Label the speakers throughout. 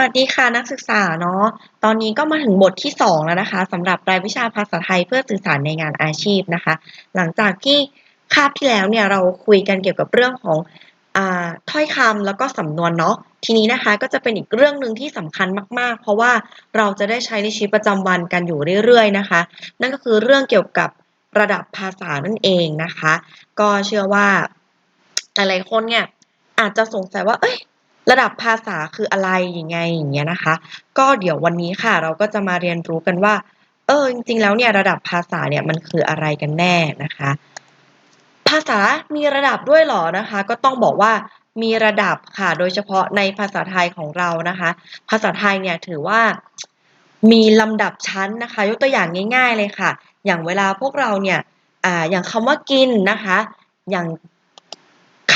Speaker 1: วัสดีค่ะนักศึกษาเนาะตอนนี้ก็มาถึงบทที่ 2 แล้วนะคะสำหรับรายวิชาภาษาไทยเพื่อสื่อสารในงานอาชีพนะคะ หลังจากที่คาบที่แล้วเนี่ยเราคุยกันเกี่ยวกับเรื่องของอาถ้อยคำแล้วก็สำนวนเนาะทีนี้นะคะก็จะเป็นอีกเรื่องหนึ่งที่สำคัญมากๆ เพราะว่าเราจะได้ใช้ในชีวิตประจำวันกันอยู่เรื่อยๆนะคะ นั่นก็คือเรื่องเกี่ยวกับระดับภาษานั่นเองนะคะ ก็เชื่อว่าหลายๆคนเนี่ยอาจจะสงสัยว่าเอ๊ย ระดับภาษาคืออะไรยังไงอย่างเงี้ยนะคะ ก็เดี๋ยววันนี้ค่ะ เราก็จะมาเรียนรู้กันว่า เออ จริง ๆ แล้วเนี่ยระดับภาษาเนี่ยมันคืออะไรกันแน่นะคะ ภาษามีระดับด้วยหรอนะคะ ก็ต้องบอกว่ามีระดับค่ะ โดยเฉพาะในภาษาไทยของเรานะคะ ภาษาไทยเนี่ยถือว่ามีลำดับชั้นนะคะ ยกตัวอย่างง่าย ๆ เลยค่ะ อย่างเวลาพวกเราเนี่ยออย่างคำว่ากินนะคะ อย่าง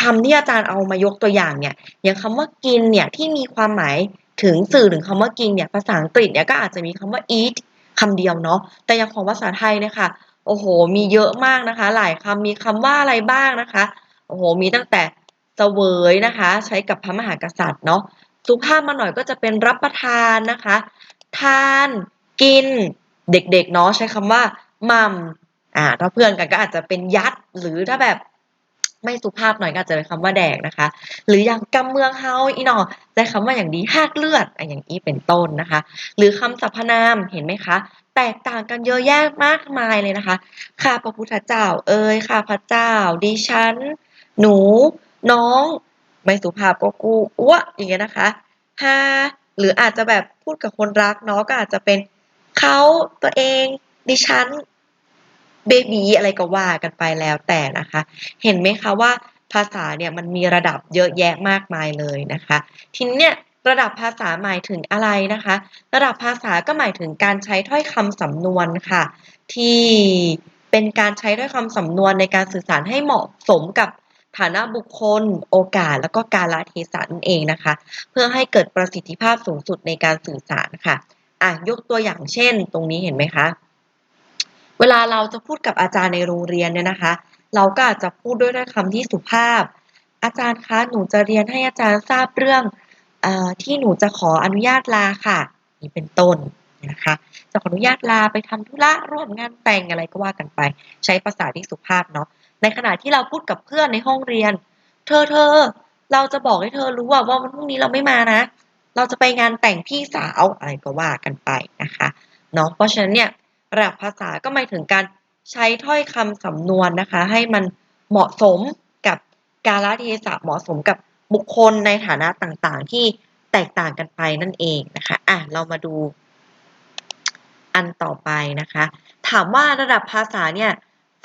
Speaker 1: คำที่อาจารย์เอามายกตัวอย่างเนี่ย อย่างคำว่ากินเนี่ยที่มีความหมายถึงสื่อถึงคำว่ากินเนี่ยภาษาอังกฤษเนี่ยก็อาจจะมีคำว่า eat คำเดียวเนาะแต่อย่างของภาษาไทยเนี่ยค่ะโอ้โฮมีเยอะมากนะคะ หลายคำมีคำว่าอะไรบ้างนะคะ โอ้โฮมีตั้งแต่เสวยนะคะ ใช้กับพระมหากษัตริย์เนาะ สุภาพมาหน่อยก็จะเป็นรับประทานนะคะ ทาน กิน เด็กๆเนาะใช้คำว่าม่ำอ่า ถ้าเพื่อนกันก็อาจจะเป็นยัด หรือถ้าแบบ ไม่สุภาพหน่อยก็อาจจะเป็นคำว่าแดกนะคะ หรืออย่างกำเมืองเฮาอีนอใช้คำว่าอย่างดีหากเลือดอาอย่างงี้เป็นต้นนะคะ หรือคำสรรพนามเห็นไหมคะ แตกต่างกันเยอะแยะมากมายเลยนะคะข้าพระพุทธเจ้า เอยข้าพระเจ้า ดิฉัน หนู น้อง ไม่สุภาพก็กูอั๊วอย่างเงี้ยนะคะฮาหรืออาจจะแบบพูดกับคนรักเนาะก็อาจจะเป็นเขาตัวเอง ดิฉัน เบบี๋อะไรก็ว่ากันไปแล้วแต่นะคะ เห็นไหมคะว่าภาษาเนี่ยมันมีระดับเยอะแยะมากมายเลยนะคะ ทีนี้เนี่ยระดับภาษาหมายถึงอะไรนะคะ ระดับภาษาก็หมายถึงการใช้ถ้อยคำสำนวนค่ะ ที่เป็นการใช้ถ้อยคำสำนวนในการสื่อสารให้เหมาะสมกับฐานะบุคคล โอกาส แล้วก็กาลเทศะนั่นเองนะคะ เพื่อให้เกิดประสิทธิภาพสูงสุดในการสื่อสารค่ะอ่ายกตัวอย่างเช่น ตรงนี้เห็นไหมคะ เวลาเราจะพูดกับอาจารย์ในโรงเรียนเนี่ยนะคะ เราก็อาจจะพูดด้วยคำที่สุภาพ อาจารย์คะหนูจะเรียนให้อาจารย์ทราบเรื่องอที่หนูจะขออนุญาตลาค่ะนี้เป็นต้นนะคะจะขออนุญาตลาไปทำธุระร่วมงานแต่งอะไรก็ว่ากันไป ใช้ภาษาที่สุภาพเนาะในขณะที่เราพูดกับเพื่อนในห้องเรียน เธอเธอเราจะบอกให้เธอรู้ว่าวันพรุ่งนี้เราไม่มานะ เราจะไปงานแต่งพี่สาวอะไรก็ว่ากันไปนะคะเนาะเพราะฉะนั้นเนี่ย ระดับภาษาก็หมายถึงการใช้ถ้อยคำสำนวนนะคะ ให้มันเหมาะสมกับกาลเทศะเหมาะสมกับบุคคลในฐานะต่างๆ ที่แตกต่างกันไปนั่นเองนะคะอ่าเรามาดูอันต่อไปนะคะ ถามว่าระดับภาษาเนี่ย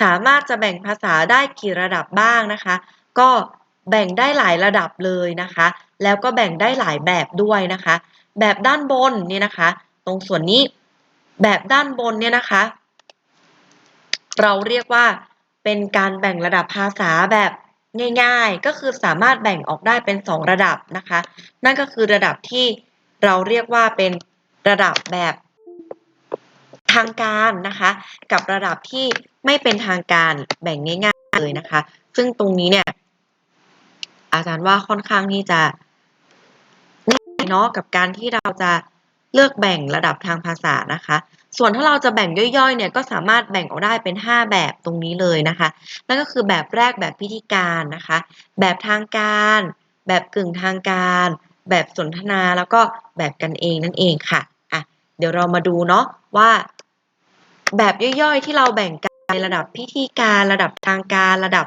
Speaker 1: สามารถจะแบ่งภาษาได้กี่ระดับบ้างนะคะ ก็แบ่งได้หลายระดับเลยนะคะ แล้วก็แบ่งได้หลายแบบด้วยนะคะ แบบด้านบนเนี่ยนะคะ ตรงส่วนนี้ แบบด้านบนเนี่ยนะคะ เราเรียกว่าเป็นการแบ่งระดับภาษาแบบง่ายๆ ก็คือสามารถแบ่งออกได้เป็น 2 ระดับนะคะ นั่นก็คือระดับที่เราเรียกว่าเป็นระดับแบบทางการนะคะ กับระดับที่ไม่เป็นทางการแบ่งง่ายๆเลยนะคะ ซึ่งตรงนี้เนี่ยอาจารย์ว่าค่อนข้างที่จะง่ายเนาะกับการที่เราจะ เลือกแบ่งระดับทางภาษานะคะ ส่วนถ้าเราจะแบ่งย่อยๆเนี่ยก็สามารถแบ่งออกได้เป็น 5 แบบตรงนี้เลยนะคะ นั่นก็คือแบบแรกแบบพิธีการนะคะ แบบทางการ แบบกึ่งทางการ แบบสนทนาแล้วก็แบบกันเองนั่นเองค่ะอะเดี๋ยวเรามาดูเนาะว่า แบบย่อยๆ ที่เราแบ่งกันในระดับพิธีการระดับทางการระดับ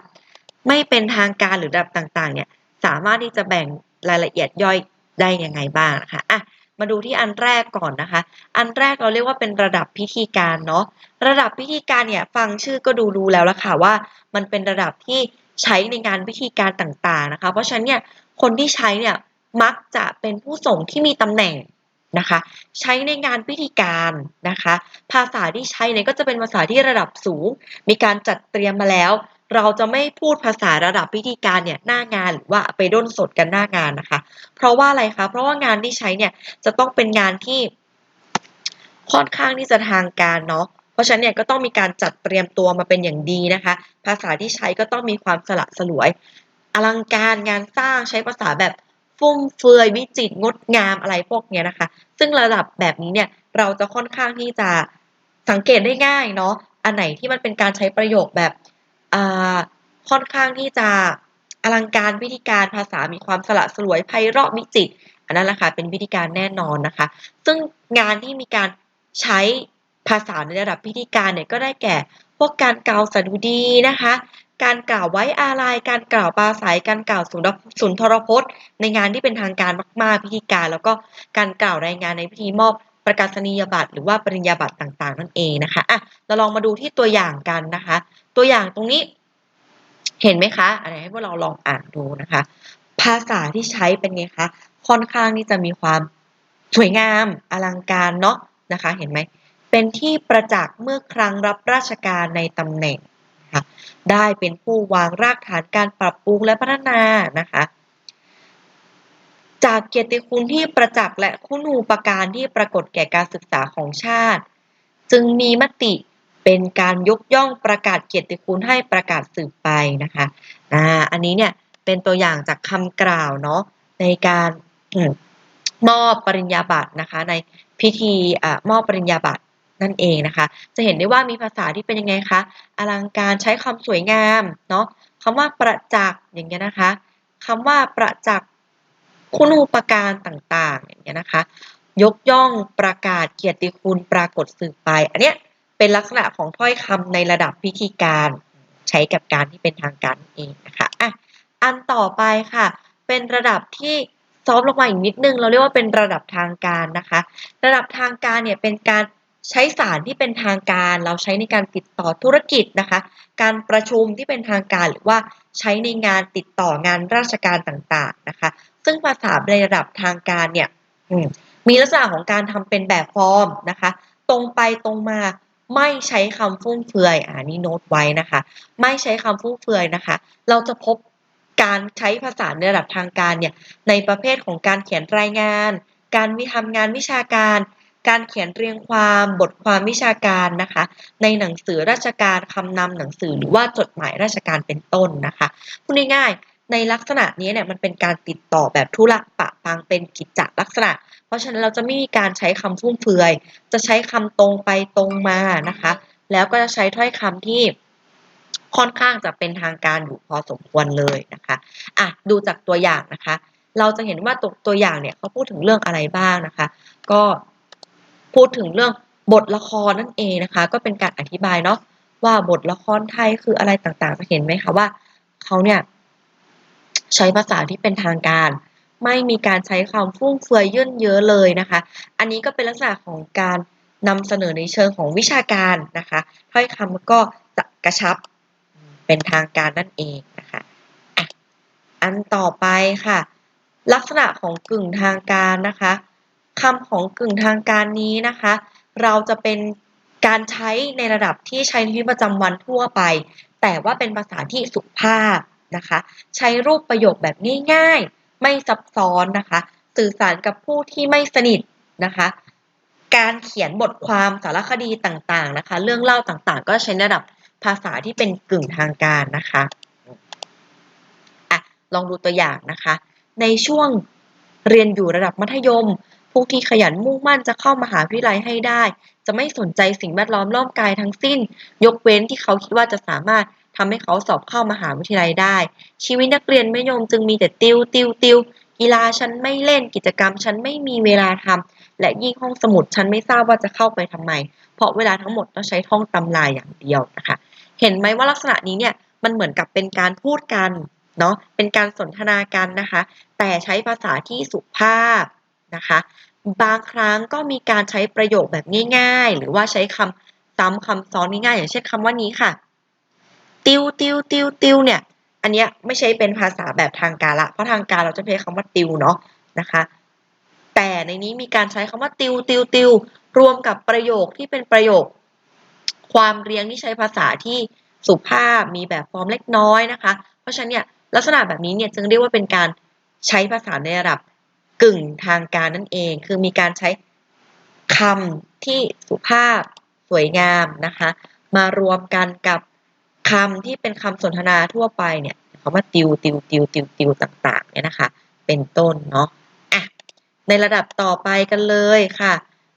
Speaker 1: ไม่เป็นทางการหรือระดับต่างๆ เนี่ยสามารถที่จะแบ่งรายละเอียดย่อยได้ยังไงบ้างนะคะอะ มาดูที่อันแรกก่อนนะคะ อันแรกเราเรียกว่าเป็นระดับพิธีการเนาะ ระดับพิธีการเนี่ยฟังชื่อก็ดูรู้แล้วละค่ะว่า มันเป็นระดับที่ใช้ในงานพิธีการต่างๆนะคะ เพราะฉะนั้นเนี่ยคนที่ใช้เนี่ยมักจะเป็นผู้ส่งที่มีตำแหน่งนะคะ ใช้ในงานพิธีการนะคะ ภาษาที่ใช้เนี่ยก็จะเป็นภาษาที่ระดับสูง มีการจัดเตรียมมาแล้ว เราจะไม่พูดภาษาระดับพิธีการเนี่ยหน้างานหรือว่าไปด้นสดกันหน้างานนะคะ เพราะว่าอะไรคะ เพราะว่างานที่ใช้เนี่ยจะต้องเป็นงานที่ค่อนข้างที่จะทางการเนาะ เพราะฉะนั้นเนี่ยก็ต้องมีการจัดเตรียมตัวมาเป็นอย่างดีนะคะ ภาษาที่ใช้ก็ต้องมีความสละสลวย อลังการงานสร้างใช้ภาษาแบบฟุ่มเฟือยวิจิตรงดงามอะไรพวกเนี้ยนะคะ ซึ่งระดับแบบนี้เนี่ยเราจะค่อนข้างที่จะสังเกตได้ง่ายเนาะ อันไหนที่มันเป็นการใช้ประโยคแบบ ค่อนข้างที่จะอลังการวิธีการภาษามีความสละสลวยไพเราะวิจิตรอันนั้นแหละค่ะเป็นวิธีการแน่นอนนะคะ ซึ่งงานที่มีการใช้ภาษาในระดับพิธีการเนี่ยก็ได้แก่ พวกการกล่าวสดุดีนะคะ การกล่าวไว้อาลัยการกล่าวปราศัยการกล่าวสุนทรพจน์ ในงานที่เป็นทางการมาก ๆ พิธีการ แล้วก็การกล่าวรายงานในพิธีมอบประกาศนียบัตรหรือว่าปริญญาบัตรต่าง ๆ นั่นเองนะคะอะเราลองมาดูที่ตัวอย่างกันนะคะ ตัวอย่างตรงนี้ เห็นไหมคะอะไรให้พวกเราลองอ่านดูนะคะ ภาษาที่ใช้เป็นไงคะ ค่อนข้างที่จะมีความสวยงามอลังการเนาะนะคะ เห็นไหมเป็นที่ประจักษ์เมื่อครั้งรับราชการในตำแหน่งนะคะได้เป็นผู้วางรากฐานการปรับปรุงและพัฒนานะคะจากเกียรติคุณที่ประจักษ์และคุณูปการที่ปรากฏแก่การศึกษาของชาติ จึงมีมติ เป็นการยกย่องประกาศเกียรติคุณให้ประกาศสืบไปนะคะอ่าอันนี้เนี่ยเป็นตัวอย่างจากคำกล่าวเนาะในการมอบปริญญาบัตรนะคะในพิธีอ่ามอบปริญญาบัตรนั่นเองนะคะ จะเห็นได้ว่ามีภาษาที่เป็นยังไงคะอลังการใช้คำสวยงามเนาะคำว่าประจักษ์อย่างเงี้ยนะคะคำว่าประจักษ์คุณูปการต่างๆอย่างเงี้ยนะคะ ยกย่องประกาศเกียรติคุณปรากฏสืบไปอันเนี้ย เป็นลักษณะของถ้อยคำในระดับพิธีการใช้กับการที่เป็นทางการเองนะคะอะอันต่อไปค่ะ เป็นระดับที่ซอฟลงมาอีกนิดนึง เราเรียกว่าเป็นระดับทางการนะคะ ระดับทางการเนี่ยเป็นการใช้สารที่เป็นทางการ เราใช้ในการติดต่อธุรกิจนะคะ การประชุมที่เป็นทางการหรือว่าใช้ในงานติดต่องานราชการต่างๆนะคะ ซึ่งภาษาในระดับทางการเนี่ยมีลักษณะของการทำเป็นแบบฟอร์มนะคะ ตรงไปตรงมา ไม่ใช้คำฟุ่มเฟือยอ่านี่โน้ตไว้นะคะ ไม่ใช้คำฟุ่มเฟือยนะคะ เราจะพบการใช้ภาษาในระดับทางการเนี่ยในประเภทของการเขียนรายงาน การวิทำงานวิชาการ การเขียนเรียงความบทความวิชาการนะคะ ในหนังสือราชการคำนำหนังสือหรือว่าจดหมายราชการเป็นต้นนะคะพูดง่ายๆ ในลักษณะนี้เนี่ยมันเป็นการติดต่อแบบธุระปะปังเป็นกิจจลักษณะ เพราะฉะนั้นเราจะไม่มีการใช้คำฟุ่มเฟือย จะใช้คำตรงไปตรงมานะคะ แล้วก็จะใช้ถ้อยคำที่ค่อนข้างจะเป็นทางการอยู่พอสมควรเลยนะคะอะดูจากตัวอย่างนะคะ เราจะเห็นว่าตัวตัวอย่างเนี่ยเขาพูดถึงเรื่องอะไรบ้างนะคะ ก็พูดถึงเรื่องบทละครนั่นเองนะคะ ก็เป็นการอธิบายเนาะว่าบทละครไทยคืออะไรต่างๆจะเห็นไหมคะว่าเขาเนี่ย ใช้ภาษาที่เป็นทางการ ไม่มีการใช้คำฟุ่มเฟือยยื่นเยอะเลยนะคะ อันนี้ก็เป็นลักษณะของการนำเสนอในเชิงของวิชาการนะคะถ้อยคำก็จะกระชับเป็นทางการนั่นเองนะคะอะอันต่อไปค่ะ ลักษณะของกึ่งทางการนะคะคำของกึ่งทางการนี้นะคะ เราจะเป็นการใช้ในระดับที่ใช้ในชีวิตประจำวันทั่วไป แต่ว่าเป็นภาษาที่สุภาพ นะคะ ใช้รูปประโยคแบบง่ายๆ ไม่ซับซ้อนนะคะ สื่อสารกับผู้ที่ไม่สนิทนะคะ การเขียนบทความสารคดีต่างๆนะคะ เรื่องเล่าต่างๆ ก็ใช้ระดับภาษาที่เป็นกึ่งทางการนะคะอะลองดูตัวอย่างนะคะ ในช่วงเรียนอยู่ระดับมัธยม ผู้ที่ขยันมุ่งมั่นจะเข้ามหาวิทยาลัยให้ได้ จะไม่สนใจสิ่งแวดล้อมรอบกายทั้งสิ้น ยกเว้นที่เขาคิดว่าจะสามารถ ทำให้เขาสอบเข้ามหาวิทยาลัยได้ ชีวิตนักเรียนไมัธยมจึงมีแต่ติวติวติวกีฬาฉันไม่เล่นกิจกรรมฉันไม่มีเวลาทำและยิ่งห้องสมุดฉันไม่ทราบว่าจะเข้าไปทำไม เพราะเวลาทั้งหมดต้องใช้ท่องตำราอย่างเดียวนะคะ เห็นไหมว่าลักษณะนี้เนี่ยมันเหมือนกับเป็นการพูดกันเนาะเป็นการสนทนากันนะคะ แต่ใช้ภาษาที่สุภาพนะคะ บางครั้งก็มีการใช้ประโยคแบบง่าย ๆ หรือว่าใช้คำซ้ำคำซ้อนง่ายๆอย่างเช่นคำว่านี้ค่ะ ติวติวติวติวเนี่ย อันนี้ไม่ใช่เป็นภาษาแบบทางการละ เพราะทางการเราจะใช้คำว่าติวเนาะนะคะ แต่ในนี้มีการใช้คำว่าติวติวติวรวมกับประโยคที่เป็นประโยค ความเรียงที่ใช้ภาษาที่สุภาพมีแบบฟอร์มเล็กน้อยนะคะ เพราะฉะนั้นเนี่ยลักษณะแบบนี้เนี่ยจึงเรียกว่าเป็นการใช้ภาษาในระดับกึ่งทางการนั่นเอง คือมีการใช้คำที่สุภาพสวยงามนะคะ มารวมกันกับ คำที่เป็นคำสนทนาทั่วไปเนี่ยคำว่าติวติวติวติวติวต่างๆเนี่ยนะคะ เป็นต้นเนาะอะในระดับต่อไปกันเลยค่ะ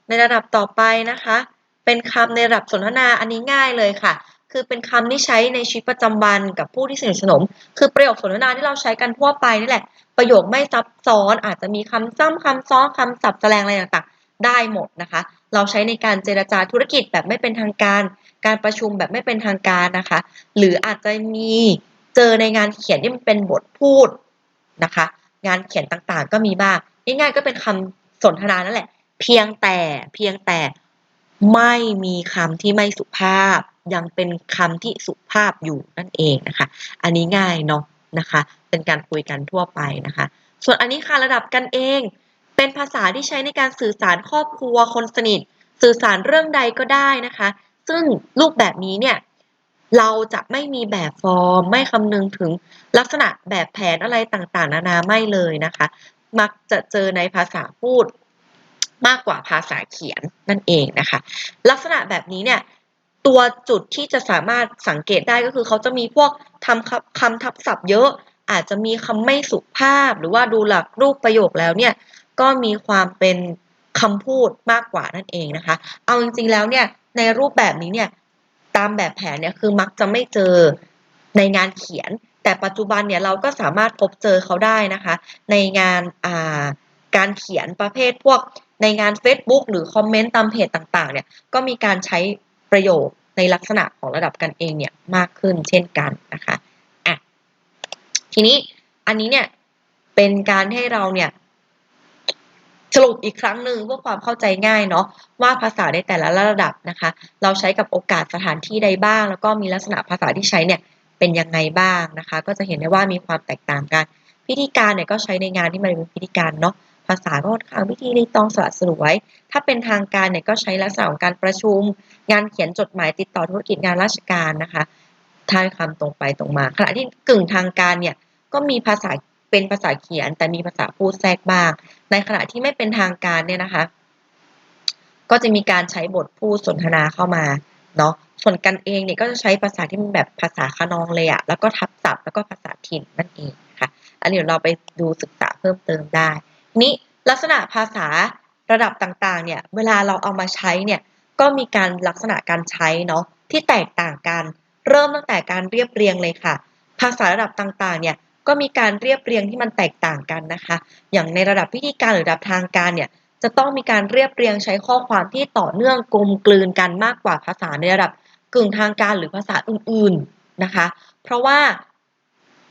Speaker 1: ในระดับต่อไปนะคะ เป็นคำในระดับสนทนาอันนี้ง่ายเลยค่ะ คือเป็นคำที่ใช้ในชีวิตประจำวันกับผู้ที่สนิทสนม คือประโยคสนทนาที่เราใช้กันทั่วไปนี่แหละ ประโยคไม่ซับซ้อนอาจจะมีคำซ้ำคำซ้อนคำศัพท์แสดงอะไรต่างๆ ได้หมดนะคะ เราใช้ในการเจรจาธุรกิจแบบไม่เป็นทางการ การประชุมแบบไม่เป็นทางการนะคะ หรืออาจจะมีเจอในงานเขียนที่มันเป็นบทพูดนะคะ งานเขียนต่างๆ ก็มีบ้างง่ายๆก็เป็นคำสนทนานั่นแหละ เพียงแต่เพียงแต่ไม่มีคำที่ไม่สุภาพ ยังเป็นคำที่สุภาพอยู่นั่นเองนะคะ อันนี้ง่ายเนาะนะคะ เป็นการคุยกันทั่วไปนะคะ ส่วนอันนี้ค่ะระดับกันเอง เป็นภาษาที่ใช้ในการสื่อสารครอบครัวคนสนิท สื่อสารเรื่องใดก็ได้นะคะ ซึ่งรูปแบบนี้เนี่ยเราจะไม่มีแบบฟอร์ม ไม่คำนึงถึงลักษณะแบบแผนอะไรต่างๆ นานาไม่เลยนะคะ มักจะเจอในภาษาพูดมากกว่าภาษาเขียนนั่นเองนะคะ ลักษณะแบบนี้เนี่ยตัวจุดที่จะสามารถสังเกตได้ก็คือเขาจะมีพวกทำคำคำทับศัพท์เยอะ อาจจะมีคำไม่สุภาพ หรือว่าดูหลักรูปประโยคแล้วเนี่ย ก็มีความเป็นคำพูดมากกว่านั่นเองนะคะ เอาจริงๆแล้วเนี่ยในรูปแบบนี้เนี่ยตามแบบแผนเนี่ยคือมักจะไม่เจอในงานเขียน แต่ปัจจุบันเนี่ยเราก็สามารถพบเจอเขาได้นะคะ ในงานอ่าการเขียนประเภทพวกในงาน Facebook หรือคอมเมนต์ตามเพจต่างๆเนี่ยก็มีการใช้ประโยคในลักษณะของระดับกันเองเนี่ยมากขึ้นเช่นกันนะคะอะทีนี้อันนี้เนี่ยเป็นการให้เราเนี่ย สรุปอีกครั้งหนึ่งเพื่อความเข้าใจง่ายเนาะว่าภาษาในแต่ละระดับนะคะ เราใช้กับโอกาสสถานที่ใดบ้าง แล้วก็มีลักษณะภาษาที่ใช้เนี่ยเป็นยังไงบ้างนะคะ ก็จะเห็นได้ว่ามีความแตกต่างกัน พิธีการเนี่ยก็ใช้ในงานที่มันเป็นพิธีการเนาะภาษาก็ค่อนข้างพิธีรีตองสละสลวย ถ้าเป็นทางการเนี่ยก็ใช้ลักษณะของการประชุม งานเขียนจดหมายติดต่อธุรกิจงานราชการนะคะท้ายคำตรงไปตรงมาขณะที่กึ่งทางการเนี่ยก็มีภาษา เป็นภาษาเขียน แต่มีภาษาพูดแทรกบ้าง ในขณะที่ไม่เป็นทางการเนี่ยนะคะ ก็จะมีการใช้บทพูดสนทนาเข้ามาเนาะส่วนกันเองเนี่ยก็จะใช้ภาษาที่มันแบบภาษาคนองเลยอะแล้วก็ทับศัพท์แล้วก็ภาษาถิ่นนั่นเองค่ะอันนี้เดี๋ยวเราไปดูศึกษาเพิ่มเติมได้ นี้ลักษณะภาษาระดับต่างๆ เนี่ยเวลาเราเอามาใช้เนี่ยก็มีการลักษณะการใช้เนาะที่แตกต่างกัน เริ่มตั้งแต่การเรียบเรียงเลยค่ะ ภาษาระดับต่างๆ เนี่ย ก็มีการเรียบเรียงที่มันแตกต่างกันนะคะ อย่างในระดับพิธีการหรือระดับทางการเนี่ยจะต้องมีการเรียบเรียงใช้ข้อความที่ต่อเนื่องกลมกลืนกันมากกว่าภาษาในระดับกึ่งทางการหรือภาษาอื่นๆนะคะ เพราะว่า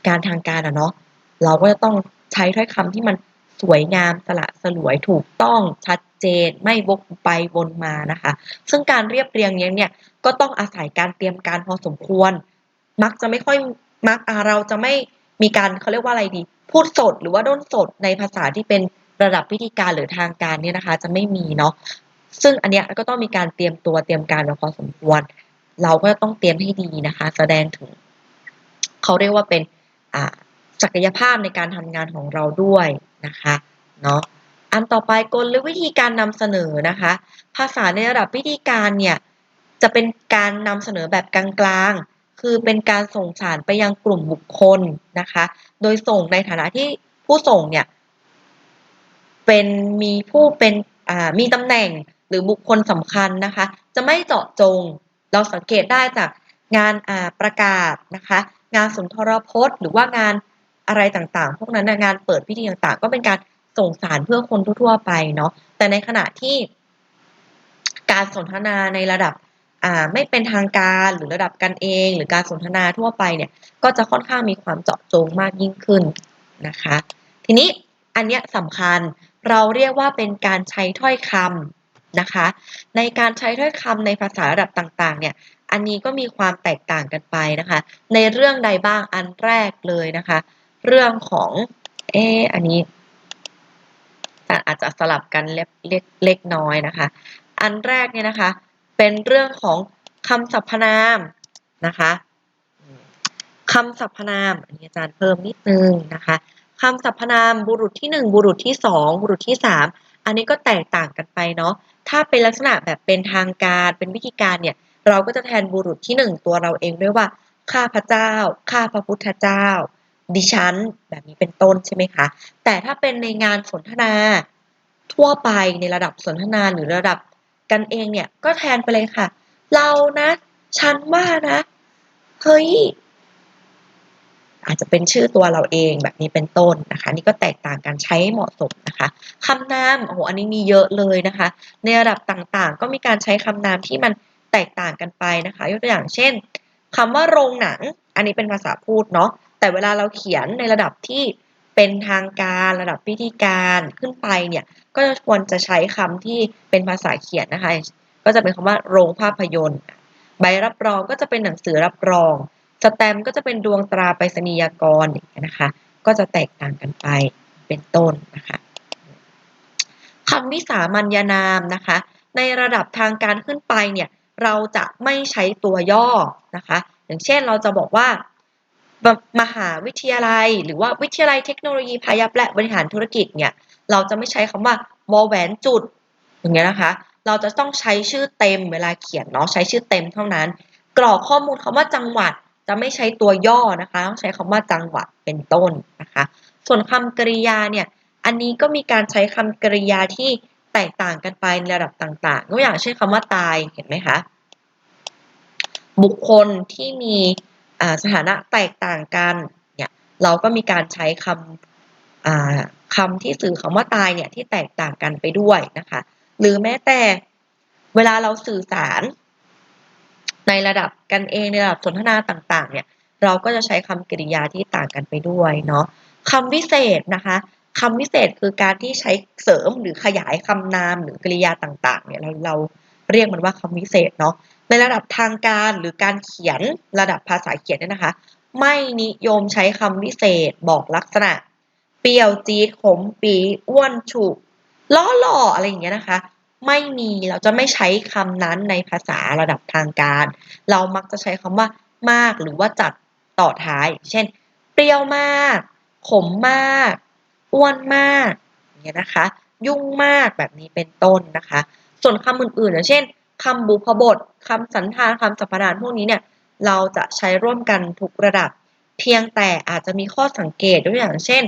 Speaker 1: การทางการอะเนาะเราก็จะต้องใช้ถ้อยคำที่มันสวยงามสละสลวยถูกต้องชัดเจนไม่วกไปวนมานะคะ ซึ่งการเรียบเรียงนี้เนี่ยก็ต้องอาศัยการเตรียมการพอสมควร มักจะไม่ค่อยมักเราจะไม่ มีการเขาเรียกว่าอะไรดี พูดสดหรือว่าด้นสดในภาษาที่เป็นระดับพิธีการหรือทางการเนี่ยนะคะ จะไม่มีเนาะซึ่งอันเนี้ยก็ต้องมีการเตรียมตัวเตรียมการมาพอสมควร เราก็ต้องเตรียมให้ดีนะคะ แสดงถึงเขาเรียกว่าเป็นศักยภาพในการทำงานของเราด้วยนะคะเนาะอันต่อไปกลหรือวิธีการนำเสนอนะคะ ภาษาในระดับวิธีการเนี่ยจะเป็นการนำเสนอแบบกลางๆ คือเป็นการส่งสารไปยังกลุ่มบุคคลนะคะ โดยส่งในฐานะที่ผู้ส่งเนี่ยเป็นมีผู้เป็นมีตำแหน่งหรือบุคคลสำคัญนะคะ จะไม่เจาะจง เราสังเกตได้จากงานประกาศนะคะ งานสุนทรพจน์ หรือว่างานอะไรต่างๆ พวกนั้นงานเปิดพิธีต่างๆ ก็เป็นการส่งสารเพื่อคนทั่วๆไปเนาะแต่ในขณะที่การสนทนาในระดับ ไม่เป็นทางการหรือระดับกันเอง หรือการสนทนาทั่วไปเนี่ยก็จะค่อนข้างมีความเจาะจงมากยิ่งขึ้นนะคะ ทีนี้อันเนี้ยสำคัญเราเรียกว่าเป็นการใช้ถ้อยคำนะคะ ในการใช้ถ้อยคำในภาษาระดับต่างๆ เนี่ยอันนี้ก็มีความแตกต่างกันไปนะคะ ในเรื่องใดบ้างอันแรกเลยนะคะ เรื่องของเอออันนี้อาจจะสลับกันเล็กเล็กเล็กน้อยนะคะ อันแรกเนี่ยนะคะ เป็นเรื่องของคำสรรพนามนะคะคำสรรพนามอันนี้อาจารย์เพิ่มนิดนึงนะคะคำสรรพนามบุรุษที่ 1 บุรุษที่ 2 บุรุษที่ 3 อันนี้ก็แตกต่างกันไปเนาะถ้าเป็นลักษณะแบบเป็นทางการเป็นวิธีการเนี่ยเราก็จะแทนบุรุษที่ 1 ตัวเราเองด้วยว่าข้าพระเจ้า ข้าพระพุทธเจ้า ดิฉัน แบบนี้เป็นต้นใช่ไหมคะ แต่ถ้าเป็นในงานสนทนาทั่วไปในระดับสนทนาหรือระดับ กันเองเนี่ย ก็แทนไปเลยค่ะ เรานะ ฉันว่านะ เฮ้ย อาจจะเป็นชื่อตัวเราเองแบบนี้เป็นต้นนะคะ นี่ก็แตกต่างกันใช้เหมาะสมนะคะคำนามโอ้โหอันนี้มีเยอะเลยนะคะ ในระดับต่างๆ ก็มีการใช้คำนามที่มันแตกต่างกันไปนะคะ ยกตัวอย่างเช่นคำว่าโรงหนัง อันนี้เป็นภาษาพูดเนาะแต่เวลาเราเขียนในระดับที่เป็นทางการระดับพิธีการขึ้นไปเนี่ย ก็ควรจะใช้คำที่เป็นภาษาเขียนนะคะ ก็จะเป็นคำว่าโรงภาพยนตร์ ใบรับรองก็จะเป็นหนังสือรับรอง สแตมป์ก็จะเป็นดวงตราไปรษณียกรอย่างเงี้ยนะคะ ก็จะแตกต่างกันไปเป็นต้นนะคะคำวิสามัญนามนะคะ ในระดับทางการขึ้นไปเนี่ยเราจะไม่ใช้ตัวย่อนะคะ อย่างเช่นเราจะบอกว่ามหาวิทยาลัย หรือว่าวิทยาลัยเทคโนโลยีพายัพและบริหารธุรกิจเนี่ย เราจะไม่ใช้คำว่าวอแหวนจุด อย่างเงี้ยนะคะ เราจะต้องใช้ชื่อเต็มเวลาเขียนเนาะใช้ชื่อเต็มเท่านั้น กรอกข้อมูลคำว่าจังหวัดจะไม่ใช้ตัวย่อนะคะต้องใช้คำว่าจังหวัดเป็นต้นนะคะ ส่วนคำกริยาเนี่ยอันนี้ก็มีการใช้คำกริยาที่แตกต่างกันไปในระดับต่างๆตัวอย่างเช่นคำว่าตายเห็นไหมคะบุคคลที่มีสถานะแตกต่างกันเนี่ยเราก็มีการใช้คำ คำที่สื่อคำว่าตายเนี่ยที่แตกต่างกันไปด้วยนะคะ หรือแม้แต่เวลาเราสื่อสารในระดับกันเองในระดับสนทนาต่าง ๆ เนี่ย เราก็จะใช้คำกริยาที่ต่างกันไปด้วยเนาะคำวิเศษนะคะคำวิเศษคือการที่ใช้เสริมหรือขยายคำนามหรือกริยาต่าง ๆ เนี่ยเราเราเรียกมันว่าคำวิเศษเนาะในระดับทางการหรือการเขียนระดับภาษาเขียนเนี่ยนะคะ ไม่นิยมใช้คำวิเศษบอกลักษณะ เปรี้ยวจี๊ดขมปีอ้วนฉุกล้อหล่ออะไรอย่างเงี้ยนะคะ ไม่มีเราจะไม่ใช้คำนั้นในภาษาระดับทางการ เรามักจะใช้คำว่ามากหรือว่าจัดต่อท้าย เช่น เปรี้ยวมาก ขมมาก อ้วนมากอย่างเงี้ยนะคะ ยุ่งมากแบบนี้เป็นต้นนะคะ ส่วนคำอื่นๆอย่างเช่นคำบุพบทคำสันธานคำสรรพนามพวกนี้เนี่ยเราจะใช้ร่วมกันทุกระดับ เพียงแต่อาจจะมีข้อสังเกตตัวยอย่างเช่น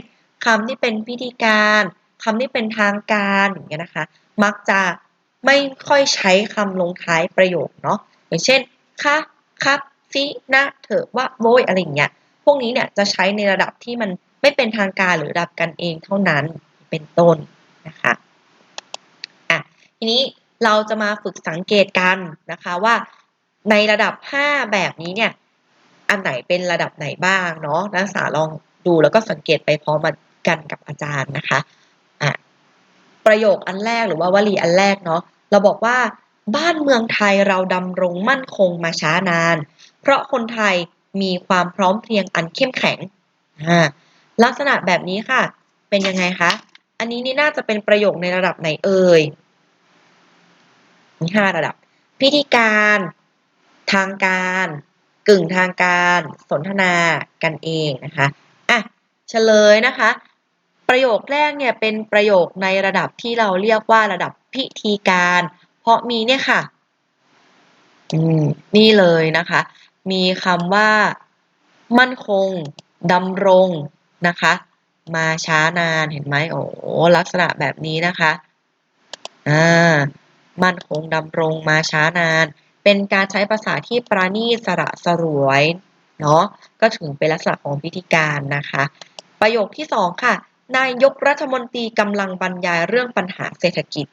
Speaker 1: คำที่เป็นพิธีการคำที่เป็นทางการอย่างเงี้ยนะคะ มักจะไม่ค่อยใช้คำลงท้ายประโยคเนาะอย่างเช่นคะครับซินะเถอะว่าโวยอะไรอย่างเงี้ยพวกนี้เนี่ยจะใช้ในระดับที่มันไม่เป็นทางการหรือระดับกันเองเท่านั้นเป็นต้นนะคะอะทีนี้เราจะมาฝึกสังเกตกันนะคะว่าในระดับ 5 แบบนี้เนี่ยอันไหนเป็นระดับไหนบ้างเนาะนักศึกษาลองดูแล้วก็สังเกตไปพร้อม กันกับอาจารย์นะคะอะประโยคอันแรกหรือว่าวลีอันแรกเนาะเราบอกว่าบ้านเมืองไทยเราดำรงมั่นคงมาช้านาน เพราะคนไทยมีความพร้อมเพรียงอันเข้มแข็งลักษณะแบบนี้ค่ะ เป็นยังไงคะ อันนี้นี่น่าจะเป็นประโยคในระดับไหนเอ่ยมีห้าระดับ พิธีการ ทางการ กึ่งทางการ สนทนากันเองนะคะอะเฉลยนะคะ ประโยคแรกเนี่ยเป็นประโยคในระดับที่เราเรียกว่าระดับพิธีการ เพราะมีเนี่ยค่ะนี่เลยนะคะ มีคำว่า มั่นคงดำรงนะคะ มาช้านานเห็นไหมโอ้ลักษณะแบบนี้นะคะอ่ามั่นคงดำรงมาช้านาน เป็นการใช้ภาษาที่ปราณีตสระสรวยเนาะก็ถึงเป็นลักษณะของพิธีการนะคะ ประโยคที่สองค่ะ นายกรัฐมนตรีกำลังบรรยายเรื่องปัญหาเศรษฐกิจ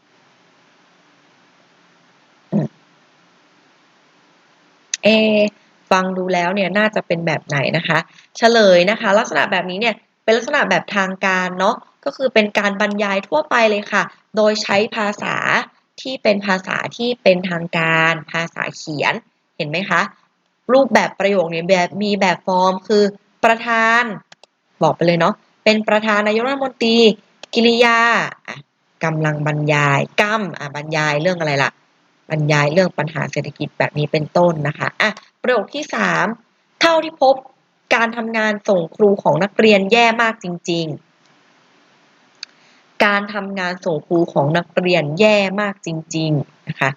Speaker 1: เอ ฟังดูแล้วเนี่ยน่าจะเป็นแบบไหนนะคะ เฉลยนะคะ ลักษณะแบบนี้เนี่ยเป็นลักษณะแบบทางการเนาะ ก็คือเป็นการบรรยายทั่วไปเลยค่ะ โดยใช้ภาษาที่เป็นภาษาที่เป็นทางการ ภาษาเขียน เห็นไหมคะ รูปแบบประโยคเนี่ยแบบมีแบบฟอร์มคือประธาน บอกไปเลยเนาะ เป็นประธานนายกรัฐมนตรี กิริยากำลังบรรยายกรรมบรรยายเรื่องอะไรล่ะ บรรยายเรื่องปัญหาเศรษฐกิจแบบนี้เป็นต้นนะคะอะประโยคที่ 3 เท่าที่พบการทำงานส่งครูของนักเรียนแย่มากจริง ๆ การทำงานส่งครูของนักเรียนแย่มากจริง ๆ นะคะ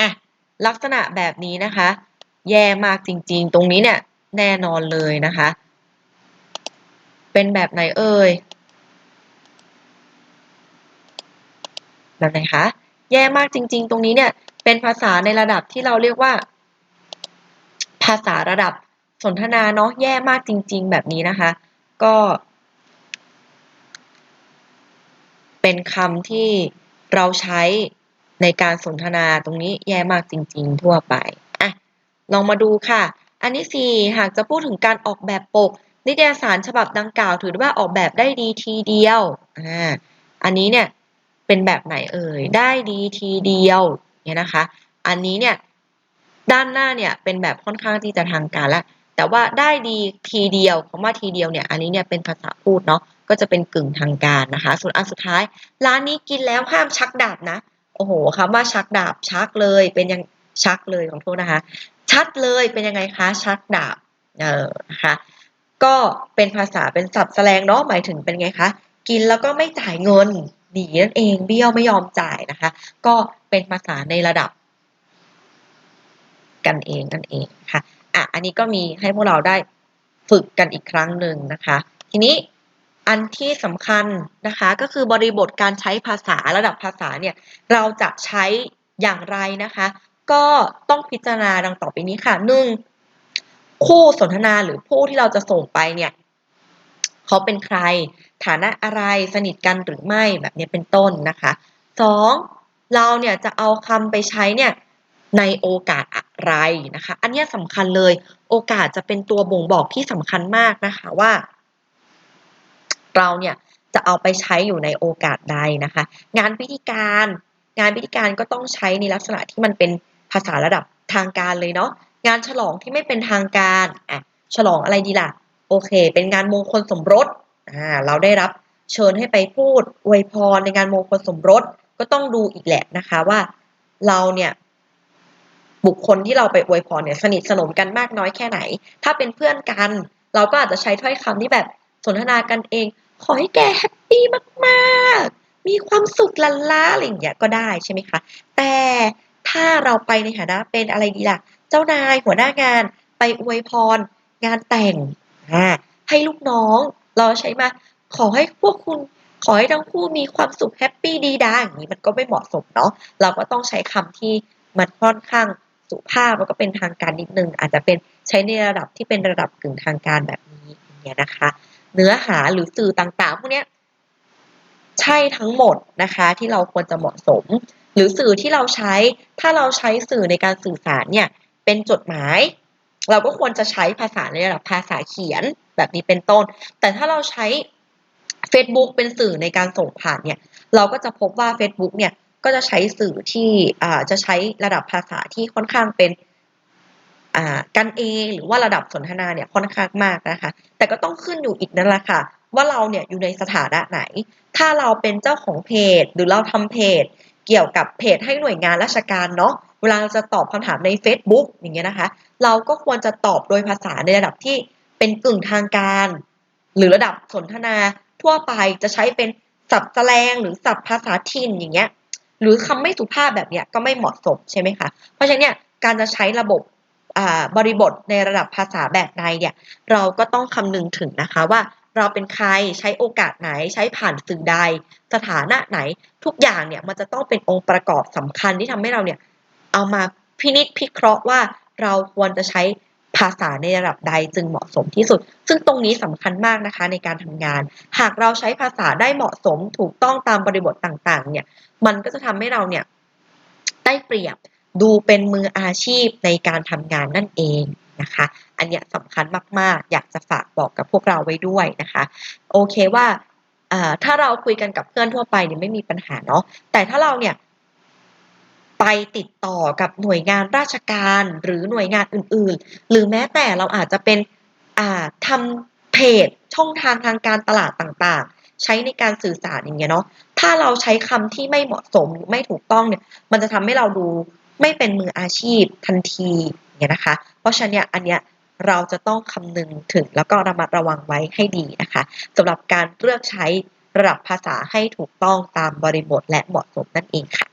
Speaker 1: อะลักษณะแบบนี้นะคะ แย่มากจริง ๆ ตรงนี้เนี่ยแน่นอนเลยนะคะ เป็นแบบไหนเอ่ย แบบไหนคะ แย่มากจริง ๆ ตรงนี้เนี่ย เป็นภาษาในระดับที่เราเรียกว่า ภาษาระดับสนทนาเนาะ แย่มากจริง ๆ แบบนี้นะคะ ก็ เป็นคำที่เราใช้ในการสนทนาตรงนี้แย่มากจริง ๆ ทั่วไปอะลองมาดูค่ะ อันที่4หากจะพูดถึงการออกแบบปก นิตยสารฉบับดังกล่าวถือว่าออกแบบได้ดีทีเดียวอาอันนี้เนี่ยเป็นแบบไหนเอ่ยได้ดีทีเดียวเนี่ยนะคะ อันนี้เนี่ยด้านหน้าเนี่ยเป็นแบบค่อนข้างที่จะทางการแล้วแต่ว่าได้ดีทีเดียวคำว่าทีเดียวเนี่ยอันนี้เนี่ยเป็นภาษาพูดเนาะก็จะเป็นกึ่งทางการนะคะ ส่วนอันสุดท้าย ร้านนี้กินแล้วห้ามชักดาบนะโอ้โฮคำว่าชักดาบชักเลยเป็นยังชักเลยของโทษนะคะ ชัดเลยเป็นยังไงคะชักดาบเออนะคะ ก็เป็นภาษาเป็นศัพท์แสแลงเนาะหมายถึงเป็นไงคะ กินแล้วก็ไม่จ่ายเงินหนีนั่นเองเบี้ยวไม่ยอมจ่ายนะคะ ก็เป็นภาษาในระดับ กันเองนั่นเองค่ะอะอันนี้ก็มีให้พวกเราได้ฝึกกันอีกครั้งหนึ่งนะคะ ทีนี้อันที่สำคัญนะคะก็คือบริบทการใช้ภาษาระดับภาษาเนี่ยเราจะใช้อย่างไรนะคะ ก็ต้องพิจารณาดังต่อไปนี้ค่ะ1 คู่สนทนาหรือผู้ที่เราจะส่งไปเนี่ยเขาเป็นใคร ฐานะอะไรสนิทกันหรือไม่แบบนี้เป็นต้นนะคะ2เราเนี่ยจะเอาคำไปใช้เนี่ยในโอกาสอะไรนะคะ อันนี้สำคัญเลย โอกาสจะเป็นตัวบ่งบอกที่สำคัญมากนะคะว่า เราเนี่ยจะเอาไปใช้อยู่ในโอกาสใดนะคะ งานพิธีการ งานพิธีการก็ต้องใช้ในลักษณะที่มันเป็นภาษาระดับทางการเลยเนาะ งานฉลองที่ไม่เป็นทางการอะฉลองอะไรดีล่ะ โอเค เป็นงานมงคลสมรสอ่าเราได้รับเชิญให้ไปพูดอวยพรในงานมงคลสมรสก็ต้องดูอีกแหละนะคะว่าเราเนี่ยบุคคลที่เราไปอวยพรเนี่ยสนิทสนมกันมากน้อยแค่ไหน ถ้าเป็นเพื่อนกัน เราก็อาจจะใช้ถ้อยคำที่แบบสนทนากันเอง ขอให้แกแฮปปี้มากๆ มีความสุขลันล้าอะไรอย่างเงี้ยก็ได้ใช่ไหมคะ แต่ถ้าเราไปในฐานะเป็นอะไรดีล่ะ เจ้านายหัวหน้างานไปอวยพรงานแต่งให้ลูกน้อง เราใช้มาขอให้พวกคุณขอให้ทั้งคู่มีความสุขแฮปปี้ดีดาอย่างงี้มันก็ไม่เหมาะสมเนาะเราก็ต้องใช้คำที่มันค่อนข้างสุภาพแล้วก็เป็นทางการนิดนึง อาจจะเป็นใช้ในระดับที่เป็นระดับกึ่งทางการแบบนี้อย่างเงี้ยนะคะ เนื้อหาหรือสื่อต่างๆพวกเนี้ยใช่ทั้งหมดนะคะที่เราควรจะเหมาะสม หรือสื่อที่เราใช้ถ้าเราใช้สื่อในการสื่อสารเนี่ย เป็นจดหมาย เราก็ควรจะใช้ภาษาในระดับภาษาเขียนแบบนี้เป็นต้น แต่ถ้าเราใช้เฟซบุ๊กเป็นสื่อในการส่งผ่านเนี่ย เราก็จะพบว่าเฟซบุ๊กเนี่ยก็จะใช้สื่อที่จะใช้ระดับภาษาที่ค่อนข้างเป็นอ่ากันเองหรือว่าระดับสนทนาเนี่ยค่อนข้างมากนะคะ แต่ก็ต้องขึ้นอยู่อีกนั่นแหละค่ะ ว่าเราเนี่ยอยู่ในสถานะไหน ถ้าเราเป็นเจ้าของเพจ หรือเราทำเพจ เกี่ยวกับเพจให้หน่วยงานราชการเนาะ เวลาเราจะตอบคำถามในเฟซบุ๊กอย่างเงี้ยนะคะ เราก็ควรจะตอบโดยภาษาในระดับที่เป็นกึ่งทางการ หรือระดับสนทนาทั่วไปจะใช้เป็นศัพท์แสแลงหรือศัพท์ภาษาถิ่นอย่างเงี้ยหรือคำไม่สุภาพแบบเนี้ยก็ไม่เหมาะสมใช่ไหมคะ เพราะฉะนั้นเนี่ยการจะใช้ระบบบริบทในระดับภาษาแบบใดเนี่ยเราก็ต้องคำนึงถึงนะคะว่าเราเป็นใครใช้โอกาสไหนใช้ผ่านสื่อใด สถานะไหนทุกอย่างเนี่ยมันจะต้องเป็นองค์ประกอบสำคัญที่ทำให้เราเนี่ย เอามาพินิจพิเคราะห์ว่าเราควรจะใช้ภาษาในระดับใดจึงเหมาะสมที่สุด ซึ่งตรงนี้สำคัญมากนะคะในการทำงาน หากเราใช้ภาษาได้เหมาะสมถูกต้องตามบริบทต่างๆ เนี่ย มันก็จะทำให้เราเนี่ยได้เปรียบดูเป็นมืออาชีพในการทำงานนั่นเองนะคะ อันเนี้ยสำคัญมากๆ อยากจะฝากบอกกับพวกเราไว้ด้วยนะคะ โอเคว่าอ่าถ้าเราคุยกันกับเพื่อนทั่วไปเนี่ยไม่มีปัญหาเนาะ แต่ถ้าเราเนี่ย ไปติดต่อกับหน่วยงานราชการหรือหน่วยงานอื่นๆ หรือแม้แต่เราอาจจะเป็นทำเพจช่องทางทางการตลาดต่างๆ ใช้ในการสื่อสารอย่างเงี้ยเนาะถ้าเราใช้คำที่ไม่เหมาะสมหรือไม่ถูกต้องเนี่ยมันจะทำให้เราดูไม่เป็นมืออาชีพทันทีอย่างเงี้ยนะคะ เพราะฉะนั้นเนี่ยอันเนี้ยเราจะต้องคำนึงถึงแล้วก็ระมัดระวังไว้ให้ดีนะคะสำหรับการเลือกใช้ระดับภาษาให้ถูกต้องตามบริบทและเหมาะสมนั่นเองค่ะ